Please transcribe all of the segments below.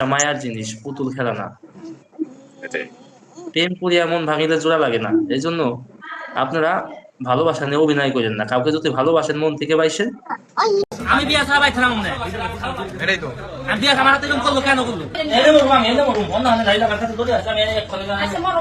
মায়ার জিনিস পুতুল খেলা না প্রেম করিয়া মন ভাঙিলে জোড়া লাগে না। এই জন্য আপনারা ভালোবাসা নিয়ে অভিনয় করেন না। কাউকে যদি ভালোবাসেন মন থেকে বাইসেন আমি বিয়া ছাড়া বাইছিলাম মনে হয়। এটাই তো। আমি বিয়া আমার হাতে করল কেন করল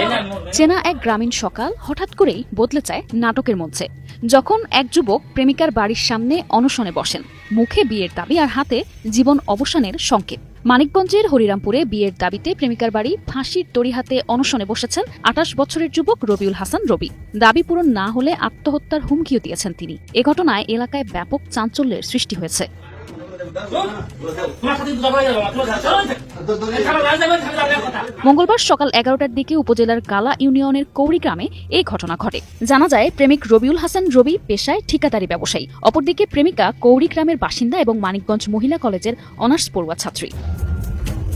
এনে চেনা এক গ্রামীণ সকাল হঠাৎ করেই বদলে যায় নাটকের মধ্যে যখন এক যুবক প্রেমিকার বাড়ির সামনে অনশনে বসেন, মুখে বিয়ের দাবি আর হাতে জীবন অবসানের সংকেত। মানিকগঞ্জের হরিরামপুরে বিয়ের দাবিতে প্রেমিকার বাড়ি ফাঁসির তড়িহাতে অনশনে বসেছেন আঠাশ বছরের যুবক রবিউল হাসান রবি। দাবি পূরণ না হলে আত্মহত্যার হুমকিও দিয়েছেন তিনি। এ ঘটনায় এলাকায় ব্যাপক চাঞ্চল্যের সৃষ্টি হয়েছে। মঙ্গলবার সকাল এগারোটার দিকে উপজেলার গালা ইউনিয়নের কৌরি গ্রামে এই ঘটনা ঘটে। জানা যায়, প্রেমিক রবিউল হাসান রবি পেশায় ঠিকাদারি ব্যবসায়ী। অপরদিকে প্রেমিকা কৌরি গ্রামের বাসিন্দা এবং মানিকগঞ্জ মহিলা কলেজের অনার্স পড়ুয়া ছাত্রী।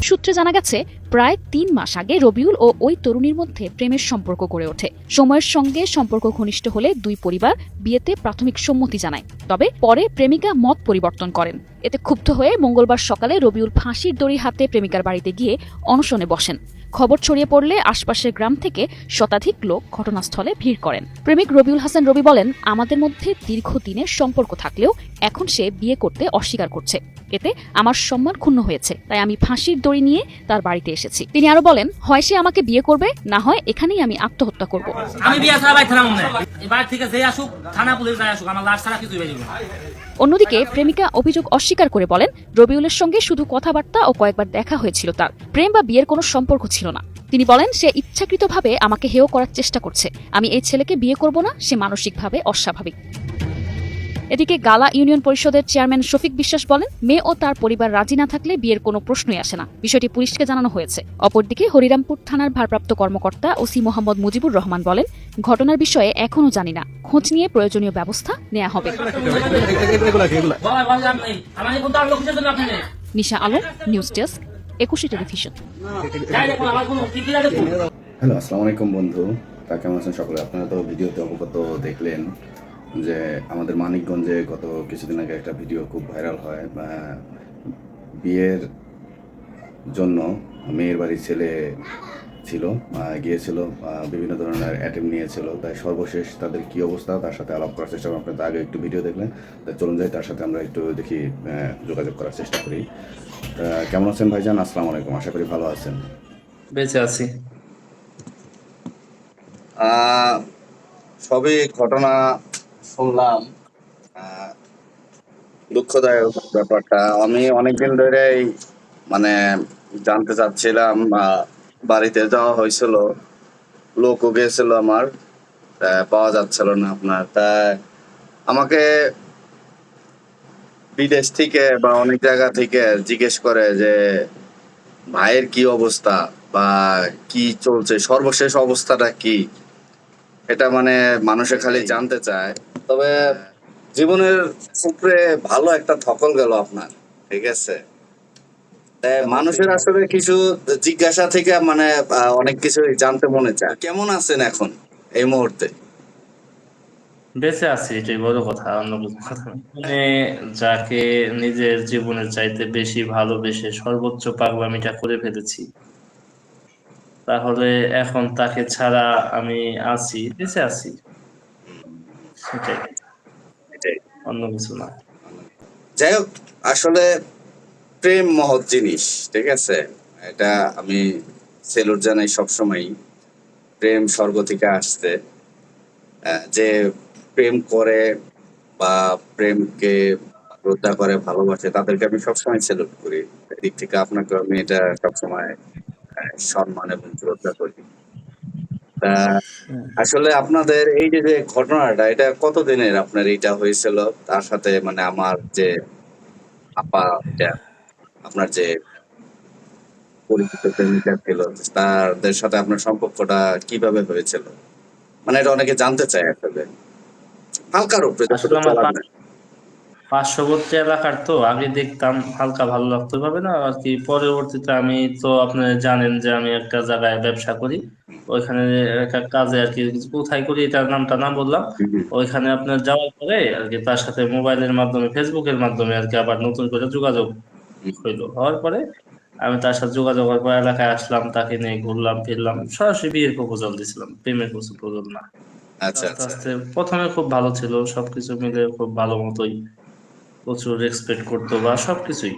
সূত্রে জানা গেছে, প্রায় তিন মাস আগে রবিউল ও ওই তরুণীর মধ্যে প্রেমের সম্পর্ক গড়ে ওঠে। সময়ের সঙ্গে সম্পর্ক ঘনিষ্ঠ হলে দুই পরিবার বিয়েতে প্রাথমিক সম্মতি জানায়। তবে পরে প্রেমিকা মত পরিবর্তন করেন। এতে ক্ষুব্ধ হয়ে মঙ্গলবার সকালে রবিউল ফাঁসির দড়ি হাতে প্রেমিকার বাড়িতে গিয়ে অনশনে বসেন। খবর ছড়িয়ে পড়লে আশপাশের গ্রাম থেকে শতাধিক লোক ঘটনাস্থলে ভিড় করেন। প্রেমিক রবিউল হাসান রবি বলেন, আমাদের মধ্যে দীর্ঘদিনের সম্পর্ক থাকলেও এখন সে বিয়ে করতে অস্বীকার করছে। এতে আমার সম্মান ক্ষুণ্ণ হয়েছে। তাই আমি ফাঁসির দড়ি নিয়ে তার বাড়িতে এসেছি। তিনি আরও বলেন হয় সে আমাকে বিয়ে করবে না হয় এখানেই আমি আত্মহত্যা করব। আমি বিয়া ছাড়া মনে হয়। এই বাড়ি থেকে যে আসুক থানা পুলিশ যাই আসুক আমার লাশ ছাড়া কিছুই বেরিয়ে অন্যদিকে প্রেমিকা অভিযোগ অস্বীকার করে বলেন রবিউলের সঙ্গে শুধু কথাবার্তা ও কয়েকবার দেখা হয়েছিল তার। প্রেম বা বিয়ের কোনো সম্পর্ক ছিল না। তিনি বলেন সে ইচ্ছাকৃতভাবে আমাকে হেয় করার চেষ্টা করছে। আমি এই ছেলেকে বিয়ে করব না সে মানসিকভাবে অস্বাভাবিক। এদিকে গালা ইউনিয়ন পরিষদের চেয়ারম্যান শফিক বিশ্বাস বলেন, মেয়ে ও তার পরিবার রাজি না থাকলে বিয়ের কোনো প্রশ্নই আসে না। বিষয়টি পুলিশকে জানানো হয়েছে। অপরদিকে হরিরামপুর থানার ভারপ্রাপ্ত কর্মকর্তা ওসি মোহাম্মদ মুজিবুর রহমান বলেন, ঘটনার বিষয়ে এখনও জানি না। খোঁজ নিয়ে প্রয়োজনীয় ব্যবস্থা নেওয়া হবে। Nisha Alam, news desk, Ekushey television. Hello, আসসালামু আলাইকুম বন্ধু। তা কেমন আছেন সকলে? আপনারা তো ভিডিওতে অবগত দেখলেন। যে আমাদের মানিকগঞ্জে গত কিছুদিন আগে একটা ভিডিও খুব ভাইরাল হয় বা বিয়ের জন্য মেয়ের বাড়ির ছেলে ছিল গিয়েছিল বিভিন্ন ধরনের অ্যাটেম্প নিয়েছিল তাই সর্বশেষ তাদের কি অবস্থা তার সাথে আলাপ করার চেষ্টা করলাম আপনার আগে একটু ভিডিও দেখলেন তাই চলুন যাই তার সাথে আমরা একটু দেখি আহ, যোগাযোগ করার চেষ্টা করি। তা কেমন আছেন ভাইজান? আসসালামু আলাইকুম আশা করি ভালো আছেন। বেঁচে আছি। সবই ঘটনা শুনলাম দুঃখদায়ক ব্যাপারটা। আমি অনেকদিন ধরেই মানে জানতে চাচ্ছিলাম বাড়িতে যাওয়া হয়েছিল লোকও গেছিল আমার পাওয়া যাচ্ছিল না আপনার। তা আমাকে বিদেশ থেকে বা অনেক জায়গা থেকে জিজ্ঞেস করে যে ভাইয়ের কি অবস্থা বা কি চলছে? সর্বশেষ অবস্থাটা কি? এটা মানে মানুষে খালি জানতে চায়। তবে জীবনের উপরে ভালো একটা ধকল গেল আপনার ঠিক আছে? মানুষের আসলে কিছু জিজ্ঞাসা থেকে মানে অনেক কিছু জানতে মনে চায়। কেমন আছেন এখন এই মুহূর্তে? বেঁচে আছি এটাই বড় কথা অন্য কথা মানে যাকে নিজের জীবনের চাইতে বেশি ভালোবেসে সর্বোচ্চ পাগলামিটা করে ফেলেছি তাহলে এখন তাকে ছাড়া আমি আছি বেঁচে আছি। সেটাই এটাই অন্য কিছু না। যাই হোক আসলে প্রেম মহৎ জিনিস ঠিক আছে? এটা আমি সেলুট জানাই প্রেম স্বর্গ থেকে আহ, যে প্রেম করে বা প্রেমকে শ্রদ্ধা করে ভালোবাসে তাদেরকে আমি সবসময় সেলুট করি। এদিক থেকে আপনাকে আমি এটা সবসময় সম্মান এবং শ্রদ্ধা করি। আসলে আপনাদের এই যে যে ঘটনাটা এটা কতদিনের আপনার এইটা হয়েছিল? তার সাথে মানে আমার যে আপা এটা আপনার যে পরিচিত প্রেমিকা ছিল তাদের সাথে আপনার সম্পর্কটা কীভাবে হয়েছিল? মানে এটা অনেকে জানতে চায় আসলে। হালকার উপরে আসলে যতটুকু আমার বলা পা- যায়। পার্শ্ববর্তী এলাকার তো আগে দেখতাম হালকা ভালো লাগতো ভাবে না আর কি পরবর্তীতে আমি তো আপনারা জানেন যে আমি একটা জায়গায় ব্যবসা করি। ওইখানে একটা কাজে আর কি কোথায় করি এটার নামটা না বললাম। ওইখানে আপনার যাওয়ার পরে আর কি তার সাথে মোবাইলের মাধ্যমে ফেসবুকের মাধ্যমে আর কি আবার নতুন করে যোগাযোগ হইল। হওয়ার পরে আমি তার সাথে যোগাযোগ করার পর এলাকায় আসলাম তাকে নিয়ে ঘুরলাম ফিরলাম সরাসরি বিয়ের প্রপোজাল দিছিলাম প্রেমের প্রপোজাল না। আচ্ছা আচ্ছা। আস্তে প্রথমে খুব ভালো ছিল সবকিছু মিলে খুব ভালো মতোই। প্রচুর রেসপেক্ট করতো বা সবকিছুই।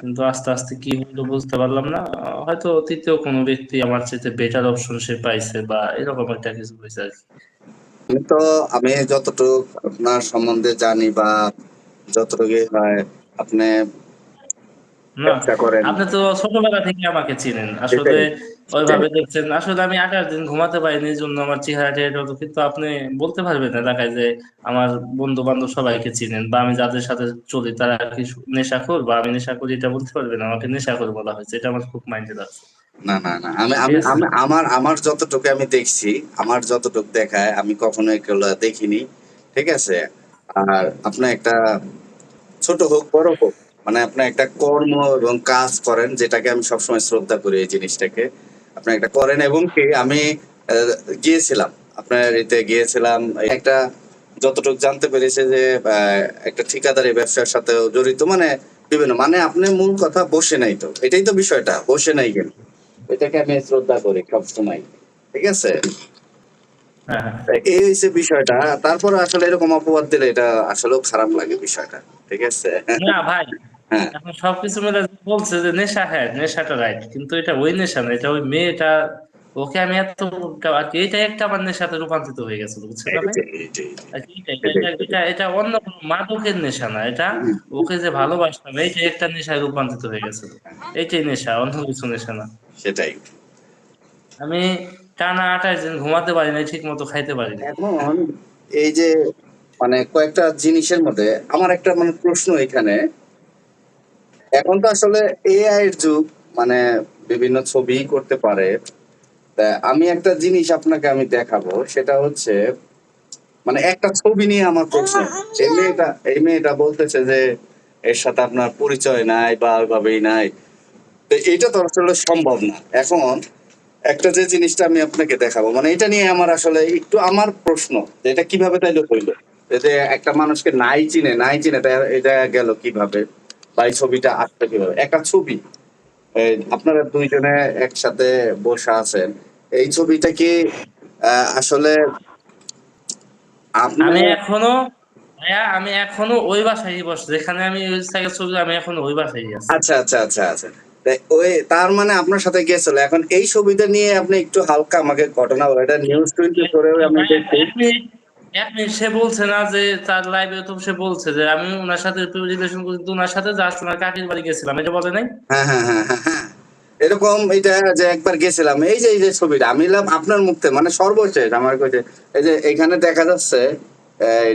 কিন্তু আস্তে আস্তে কি হলো বুঝতে পারলাম না। হয়তো তৃতীয় কোনো ব্যক্তি আমার চাইতে বেটার অপশন সে পাইছে বা এরকম একটা কিছু হয়েছে আর কি। আমি তো আমি যতটুকু আপনার সম্বন্ধে জানি বা যতটুকু হয় আপনি করেন। আপনি তো ছোটবেলা থেকে আমাকে চিনেন। আসলে ওইভাবে দেখছেন। আসলে আমি আঠাশ দিন ঘুমাতে পারিনি এই জন্য আমার চেহারাটা এটা হতো কিন্তু আপনি বলতে পারবেন এলাকায় যে আমার বন্ধু বান্ধব সবাইকে চিনেন বা আমি যাদের সাথে চলি তারা কি নেশাখোর বা আমি নেশা করি এটা বলতে পারবেন আমাকে নেশাখোর বলা হয়েছে। এটা আমার খুব মাইন্ডে আছে। না না না আমি আমি আমি আমার আমার যতটুকু আমি দেখছি আমার যতটুকু দেখায় আমি কখনো এগুলো দেখিনি। ঠিক আছে? আর আপনার একটা ছোট হোক বড় হোক মানে আপনি একটা কর্ম এবং কাজ করেন যেটাকে আমি সবসময় শ্রদ্ধা করি এই জিনিসটাকে। আপনি একটা করেন এবং কি আমি গিয়েছিলাম। আপনার এতে গিয়েছিলাম। একটা যতটুকু জানতে পেরেছে যে একটা ঠিকাদারি ব্যবসার সাথে জড়িত। মানে বিভিন্ন মানে আপনি মূল কথা বসে নাই তো। এটাই তো বিষয়টা বসে নাই কেন? এটাকে আমি শ্রদ্ধা করি সবসময়। ঠিক আছে? হ্যাঁ হ্যাঁ। এই হচ্ছে বিষয়টা। তারপর আসলে এরকম অপবাদ দিলে এটা আসলেও খারাপ লাগে বিষয়টা। ঠিক আছে? না ভাই সবকিছু মিলে বলছে যে নেশা হ্যাঁ নেশাটা রাইট কিন্তু এটা ওই নেশা না এটা ওই মেয়েটা ওকে আমি এত আর কি এটা একটা আমার নেশাতে রূপান্তরিত হয়ে গেছে বুঝছেন? না ভাই এইটাই, এইটাই, এইটাই। আর কি এটা- এটা- অন্য কোনো মাদকের নেশা না এটা ওকে যে ভালোবাসতাম এইটা একটা নেশায় রূপান্তরিত হয়ে গেছে। এইটাই নেশা অন্য কিছু নেশা না। সেটাই। আমি টানা আঠাশ দিন ঘুমাতে পারি না ঠিক মতো খাইতে পারি না এখন এই যে মানে কয়েকটা জিনিসের মধ্যে আমার একটা মানে প্রশ্ন এখানে এখন তো আসলে এআই এর যুগ মানে বিভিন্ন ছবি করতে পারে। তা আমি একটা জিনিস আপনাকে আমি দেখাবো সেটা হচ্ছে মানে একটা ছবি নিয়ে আমার প্রশ্ন। এই মেয়েটা এই মেয়েটা বলতেছে যে এর সাথে আপনার পরিচয় নাই বা ওইভাবেই নাই। তো এটা তো আসলে সম্ভব না। এখন একটা যে জিনিসটা আমি আপনাকে দেখাবো মানে এটা নিয়ে আমার আসলে একটু আমার প্রশ্ন যে এটা কীভাবে তাইলে হইল? যে একটা মানুষকে নাই চিনে নাই চিনে এটা গেল কীভাবে? বা এই ছবিটা আসলো কীভাবে? একটা ছবি? আপনারা দুইজনে একসাথে বসে আছেন। এই ছবিটা কি আসলে আমি এখনও আমি এখনও ওই বাসায় বসে যেখানে আমি ওই সাইকেল ছবি আমি এখনও ওই বাসায় আছি। আচ্ছা আচ্ছা আচ্ছা আচ্ছা। ওই তার মানে আপনার সাথে গেছিল। এখন এই ছবিটা নিয়ে আপনি একটু হালকা আমাকে ঘটনা বলেন। এটা নিউজ টোয়েন্টি করে আমি ভাইয়া, দেখছি। সে বলছে না যে তার লাইভে তো সে বলছে যে আমি ওনার সাথে রিলেশন করি ওনার সাথে জাস্ট ওনার কাকির বাড়ি গেছিলাম, এটা বলে নাই? হ্যাঁ হ্যাঁ হ্যাঁ এরকম এটা যে একবার গেছিলাম, এই যে এই যে ছবিটা, আমি আপনার মুখতে মানে সর্বশেষ আমার কাছে। এই যে এখানে দেখা যাচ্ছে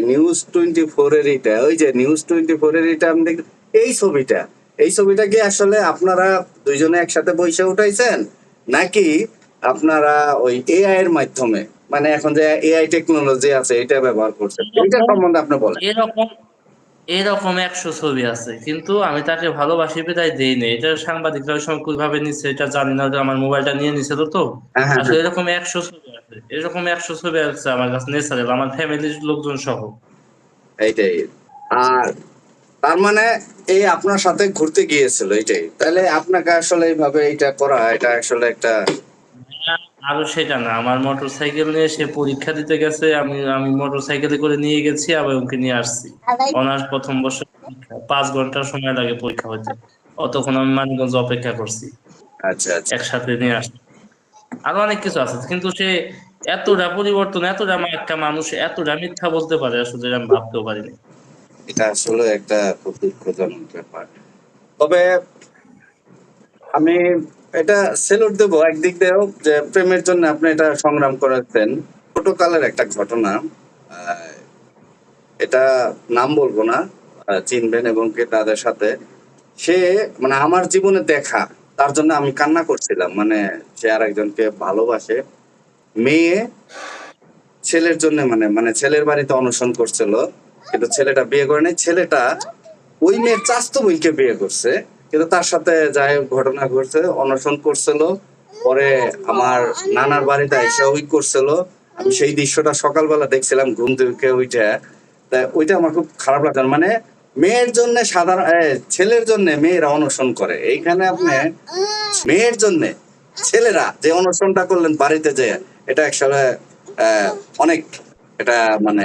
নিউজ টোয়েন্টি ফোর এর এটা, ওই যে নিউজ টোয়েন্টি ফোর এর এটা আমি এই ছবিটা এই ছবিটা কি আসলে আপনারা দুইজনে একসাথে বসে উঠাইছেন? নাকি আপনারা ওই এআই এর মাধ্যমে? মানে এখন যে এআই টেকনোলজি আছে এটা ব্যবহার করছেন এটা সম্বন্ধে আপনি বলেন। এরকম এরকম একশো ছবি আছে কিন্তু আমি তাকে ভালোবাসি বিদায় দেই নেই। এটা সাংবাদিকরা সময় কীভাবে নিচ্ছে এটা জানি না আমার মোবাইলটা নিয়ে নিছিল তো হ্যাঁ, হ্যাঁ, আসলে এরকম একশো ছবি আছে। এরকম একশো ছবি আছে আমার কাছে ন্যাচারাল আমার ফ্যামিলির লোকজন সহ। এইটাই। আর তার মানে এই আপনার সাথে ঘুরতে গিয়েছিল এইটাই। তাহলে আপনাকে আসলে এইভাবে এটা করা এটা আসলে একটা আরও সেটা না আমার মোটর সাইকেল নিয়ে সে পরীক্ষা দিতে গেছে আমি আমি মোটর সাইকেলে করে নিয়ে গেছি আবার ওকে নিয়ে আসছি। অনার্স প্রথম বর্ষ পাঁচ ঘণ্টা সময় লাগে পরীক্ষা হইতে অতক্ষণ আমি মানিকগঞ্জ অপেক্ষা করছি। আচ্ছা আচ্ছা। একসাথে নিয়ে আসছি। আরও অনেক কিছু আছে কিন্তু সে এতটা পরিবর্তন এতটা একটা মানুষ এতটা মিথ্যা বলতে পারে আসলে আমি ভাবতেও পারিনি। এটা আসলে একটা খুব দুঃখজনক ব্যাপার। তবে আমি এটা সেলুট দেবো। একদিক দিয়েও যে প্রেমের জন্য আপনি এটা সংগ্রাম করেছেন ছোটকালের একটা ঘটনা এটা নাম বলব না চিনবেন এবং কে তাদের সাথে। সে মানে আমার জীবনে দেখা, তার জন্য আমি কান্না করছিলাম। মানে সে আর একজনকে ভালোবাসে। মেয়ে ছেলের জন্য মানে মানে ছেলের বাড়িতে অনশন করছিল, কিন্তু ছেলেটা বিয়ে করে নাই ছেলেটা ওই মেয়ের চাস্তো বোনকে বিয়ে করছে। কিন্তু তার সাথে যাই ঘটনা ঘটছে, অনশন করছিল, পরে আমার নানার বাড়িতে এসে ওই করছিল। আমি সেই দৃশ্যটা সকালবেলা দেখছিলাম, ঘুম থেকে উঠে। তা ওইটা আমার খুব খারাপ লাগতো মানে মেয়ের জন্য সাধারণ ছেলের জন্য মেয়েরা অনশন করে। এইখানে আপনি মেয়ের জন্য ছেলেরা যে অনশনটা করলেন বাড়িতে যে, এটা আসলে অনেক, এটা মানে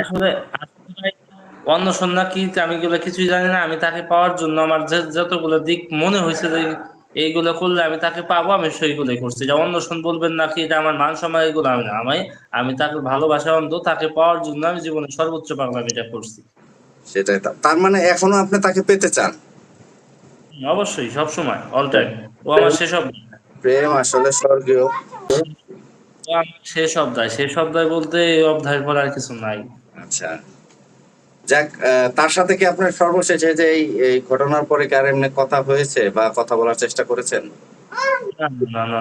অন্য সন্ধ্যা কি আমি এগুলো কিছুই জানি না আমি তাকে পাওয়ার জন্য আমার যতগুলো দিক মনে হয়েছে যে এইগুলো করলে আমি তাকে পাবো আমি সেইগুলোই করছি। যে অন্য সন বলবেন নাকি এটা আমার মান সম্মান এগুলো আমি না আমি আমি তাকে ভালোবাসা অন্ধ তাকে পাওয়ার জন্য আমি জীবনে সর্বোচ্চ পাগলামি এটা করছি। সেটাই তার মানে এখনও আপনি তাকে পেতে চান? অবশ্যই সব সময় অল টাইম ও আমার শেষ অধ্যায় প্রেম আসলে স্বর্গীয়। ও আমার শেষ অধ্যায় বলতে এই অধ্যায়ের পর আর কিছু নাই। আচ্ছা। যাক তার সাথে কি আপনার সর্বশেষে যে এই ঘটনার পরে কি আর এমনি কথা হয়েছে বা কথা বলার চেষ্টা করেছেন? না না।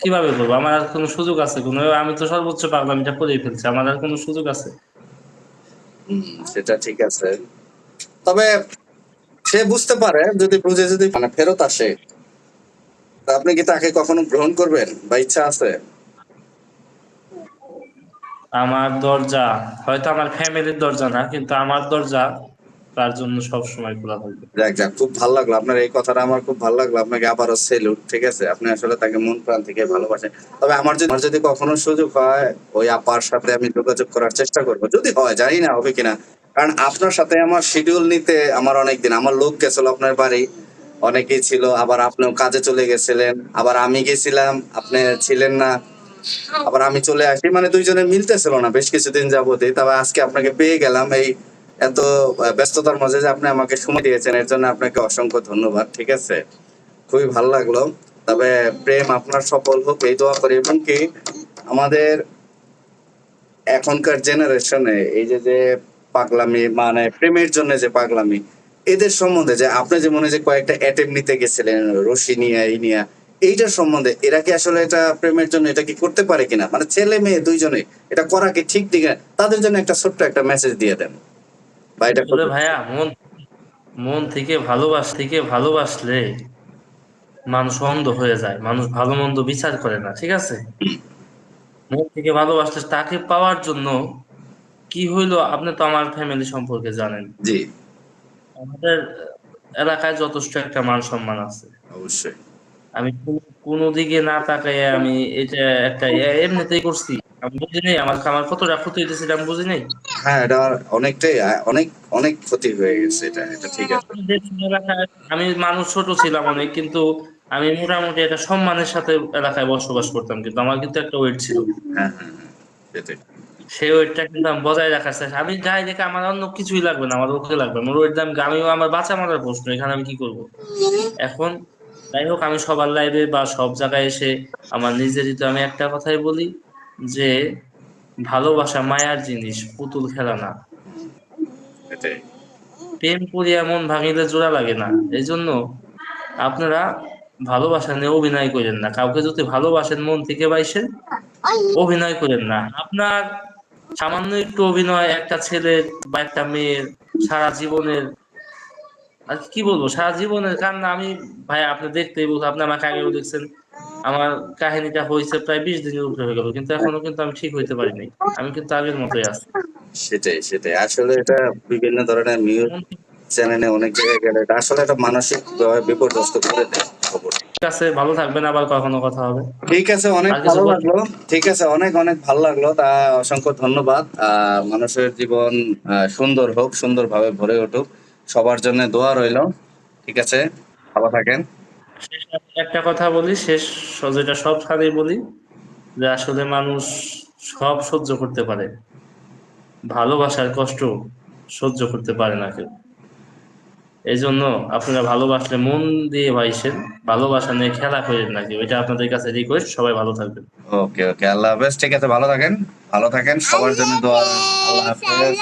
কীভাবে করব আমার আর কোনো সুযোগ আছে? কোনো আমি তো সর্বোচ্চ পাগলামিটা করেই ফেলছি। আমার আর কোনো সুযোগ আছে? সেটা ঠিক আছে। তবে সে বুঝতে পারে যদি বুঝে যদি মানে ফেরত আসে তা আপনি কি তাকে কখনো গ্রহণ করবেন? বা ইচ্ছা আছে? আমার দরজা, হয়তো আমার ফ্যামিলির দরজা না, কিন্তু আমার দরজা তার জন্য সব সময় খোলা থাকবে। যাক যাক খুব ভালো লাগল। আপনার এই কথাটা আমার খুব ভালো লাগল। আপনাকে আবারও সেলুট ঠিক আছে? আপনি আসলে তাকে মন প্রাণ থেকে ভালোবাসেন। তবে আমার যদি যদি কখনো সুযোগ হয়, ওই আপার সাথে আমি যোগাযোগ করার চেষ্টা করব। যদি হয়, জানি না হবে কিনা। কারণ আপনার সাথে আমার শিডিউল নিতে আমার অনেক দিন আমার লোক গেছিল আপনার বাড়ি। অনেকেই ছিল, আবার আপনিও কাজে চলে গেছিলেন। আবার আমি গেছিলাম। আপনি ছিলেন না। আবার আমি চলে আসি। মানে দুইজনে মিলতেছিল না, বেশ কিছুদিন যাবতই। তবে আজকে আপনাকে পেয়ে গেলাম এই এত ব্যস্ততার মাঝে যে আপনি আমাকে সময় দিয়েছেন, এর জন্য আপনাকে অসংখ্য ধন্যবাদ, ঠিক আছে? খুবই ভালো লাগল। তবে প্রেম আপনার সফল হোক, এই দোয়া করি। এবং কি আমাদের এখনকার জেনারেশনে এই যে যে পাগলামি মানে প্রেমের জন্য যে পাগলামি, এদের সম্বন্ধে যে আপনি যে মনে যে কয়েকটা অ্যাটেম নিতে গেছিলেন, রশি নিয়ে, এই নিয়ে এইটার সম্বন্ধে এরা কি আসলে এটা প্রেমের জন্য এটা কি করতে পারে কিনা? মানে ছেলে মেয়ে দুইজনে এটা করা কি ঠিক দিকে তাদের জন্য একটা ছোট্ট একটা মেসেজ দিয়ে দেন। বা এটা ভাইয়া মন মন থেকে ভালোবাস থেকে ভালোবাসলে মানুষ অন্ধ হয়ে যায়। মানুষ ভালো মন্দ বিচার করে না ঠিক আছে? মন থেকে ভালোবাসলে তাকে পাওয়ার জন্য কি হইল আপনি তো আমার ফ্যামিলি সম্পর্কে জানেন। জি। আমাদের এলাকায় যথেষ্ট একটা মান সম্মান আছে। অবশ্যই। আমি কোনো- দিকে না তাকাই আমি এটা একটা এমনিতেই করছি। আমি বুঝি নাই আমার আমার কতটা ক্ষতি হইতেছে এটা আমি বুঝি নাই। হ্যাঁ এটা অনেকটাই অনেক অনেক ক্ষতি হয়ে গেছে এটা এটা ঠিক আছে। আমি মানুষ ছোট ছিলাম অনেক কিন্তু আমি মোটামুটি একটা সম্মানের সাথে এলাকায় বসবাস করতাম কিন্তু আমার কিন্তু একটা ওয়েট ছিল। হ্যাঁ হ্যাঁ হ্যাঁ সেটাই। সেই ওয়েটটা কিন্তু আমি বজায় রাখার চেষ্টা আমি যাই দেখে আমার অন্য কিছুই লাগবে না আমার ওকে লাগবে আমার ওয়েট দাম আমিও আমার বাঁচা মারার প্রশ্ন এখানে আমি কি করব? এখন যাই হোক আমি সবার লাইভে বা সব জায়গায় এসে আমার নিজেরই তো আমি একটা কথাই বলি যে ভালোবাসা মায়ার জিনিস পুতুল খেলা না। প্রেম করিয়া মন ভাঙিলে জোড়া লাগে না। এই জন্য আপনারা ভালোবাসা নিয়ে অভিনয় করেন না। কাউকে যদি ভালোবাসেন মন থেকে বাইসেন অভিনয় করেন না। আপনার সামান্য একটু অভিনয় একটা ছেলের বা একটা মেয়ের সারা জীবনের আর কি বলব? সারা জীবনের কান্না আমি ভাই আপনি দেখতেই বলব আপনি আমাকে আগেও দেখছেন। আমার কাহিনীটা হয়েছে প্রায় বিশ দিনের উপরে হয়ে গেল কিন্তু এখনও কিন্তু আমি ঠিক হইতে পারিনি আমি কিন্তু আগের মতোই আছি। সেটাই সেটাই। আসলে এটা বিভিন্ন ধরনের নিউজ চ্যানেলে অনেক জায়গায় গেলে এটা আসলে একটা মানসিক বিপর্যস্ত করে দেয় খবর। ঠিক আছে ভালো থাকবেন আবার কখনো কথা হবে। ঠিক আছে অনেক ভালো লাগল। ঠিক আছে অনেক অনেক ভালো লাগল। তা অসংখ্য ধন্যবাদ। আহ, মানুষের জীবন সুন্দর হোক সুন্দরভাবে ভরে উঠুক। সবার জন্য দোয়া রইল। ঠিক আছে? ভালো থাকেন। একটা কথা বলি শেষ যেটা সব সালেই বলি যে আসলে মানুষ সব সহ্য করতে পারে। ভালোবাসার কষ্ট সহ্য করতে পারে না কেউ। এই জন্য আপনারা ভালোবাসলে মন দিয়ে ভাইসেন ভালোবাসা নিয়ে খেলা করেন নাকি ওইটা আপনাদের কাছে রিকোয়েস্ট সবাই ভালো থাকবেন। ওকে ওকে আল্লাহ হাফেজ। ঠিক আছে ভালো থাকেন ভালো থাকেন সবার জন্য দোয়া। আল্লাহ হাফেজ